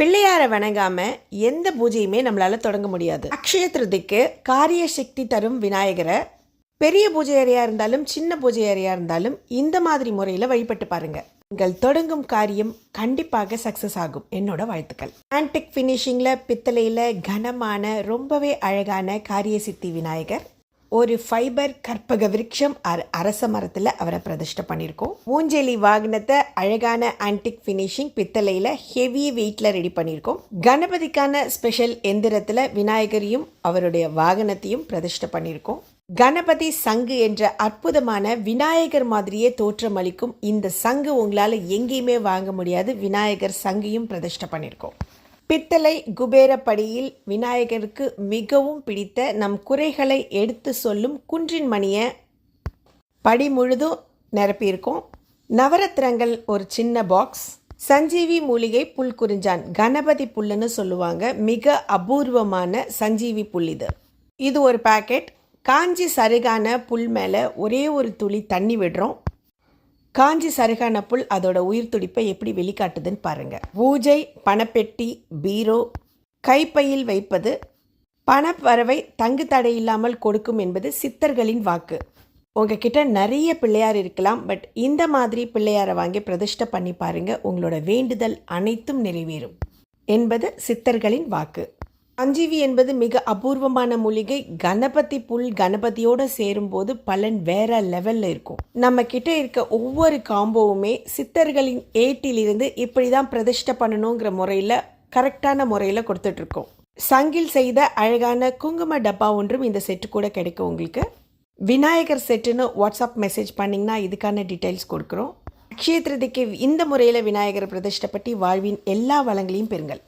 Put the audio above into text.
பிள்ளையாரை வணங்காம எந்த பூஜையுமே நம்மளால தொடங்க முடியாது. அக்ஷய திருதிக்கு காரிய சக்தி தரும் விநாயகரை பெரிய பூஜை அறையாக இருந்தாலும் சின்ன பூஜை அறையாக இருந்தாலும் இந்த மாதிரி முறையில வழிபட்டு பாருங்க. நீங்கள் தொடங்கும் காரியம் கண்டிப்பாக சக்சஸ் ஆகும். என்னோட வாழ்த்துக்கள். ஆன்டிக் ஃபினிஷிங்கில் பித்தளையில் கனமான ரொம்பவே அழகான காரிய சித்தி விநாயகர். ஒரு ஃபைபர் கற்பக விருட்சம் அர் அரச மரத்தில் அவரை பிரதிஷ்டை பண்ணியிருக்கோம். ஊஞ்சலி வாகனத்தை அழகான ஆன்டிக் ஃபினிஷிங் பித்தளையில் ஹெவி வெயிட்டில் ரெடி பண்ணியிருக்கோம். கணபதிக்கான ஸ்பெஷல் எந்திரத்தில் விநாயகரையும் அவருடைய வாகனத்தையும் பிரதிஷ்டை பண்ணியிருக்கோம். கணபதி சங்கு என்ற அற்புதமான விநாயகர் மாதிரியே தோற்றமளிக்கும் இந்த சங்கு உங்களால் எங்கேயுமே வாங்க முடியாது. விநாயகர் சங்கையும் பிரதிஷ்டை பண்ணியிருக்கோம். பித்தளை குபேரப்படியில் விநாயகருக்கு மிகவும் பிடித்த நம் குறைகளை எடுத்து சொல்லும் குன்றின் மணியை படி முழுதும் நிரப்பியிருக்கோம். நவரத்திரங்கள் ஒரு சின்ன பாக்ஸ் சஞ்சீவி மூலிகை புல் குறிஞ்சான். கணபதி புல்லுன்னு சொல்லுவாங்க. மிக அபூர்வமான சஞ்சீவி புல் இது. இது ஒரு பாக்கெட் காஞ்சி சருகான புல் மேலே ஒரே ஒரு துளி தண்ணி விடுறோம். காஞ்சி சருகான புல் அதோட உயிர் துடிப்பை எப்படி வெளிக்காட்டுதுன்னு பாருங்க. பூஜை பணப்பெட்டி பீரோ கைப்பையில் வைப்பது பணப்பறவை தங்கு தடை இல்லாமல் கொடுக்கும் என்பது சித்தர்களின் வாக்கு. உங்ககிட்ட நிறைய பிள்ளையார் இருக்கலாம் பட் இந்த மாதிரி பிள்ளையாரை வாங்கி பிரதிஷ்டை பண்ணி பாருங்க உங்களோட வேண்டுதல் அனைத்தும் நிறைவேறும் என்பது சித்தர்களின் வாக்கு. சஞ்சீவி என்பது மிக அபூர்வமான மூலிகை. கணபதி புல் கணபதியோட சேரும்போது பலன் வேற லெவல்ல இருக்கும். நம்ம கிட்ட இருக்க ஒவ்வொரு காம்போவுமே சித்தர்களின் ஏட்டிலிருந்து இப்படி தான் பிரதிஷ்டை பண்ணணுங்கிற முறையில் கரெக்டான முறையில் கொடுத்துட்டு இருக்கோம் சங்கில் செய்த அழகான குங்கும டப்பா ஒன்றும் இந்த செட்டு கூட கிடைக்கும் உங்களுக்கு. விநாயகர் செட்டுன்னு வாட்ஸ்அப் மெசேஜ் பண்ணிங்கன்னா இதுக்கான டீட்டெயில்ஸ் கொடுக்குறோம். அக்ஷய திருதிக்கு இந்த முறையில் விநாயகர் பிரதிஷ்டை பற்றி வாழ்வின் எல்லா வளங்களையும் பெறுங்கள்.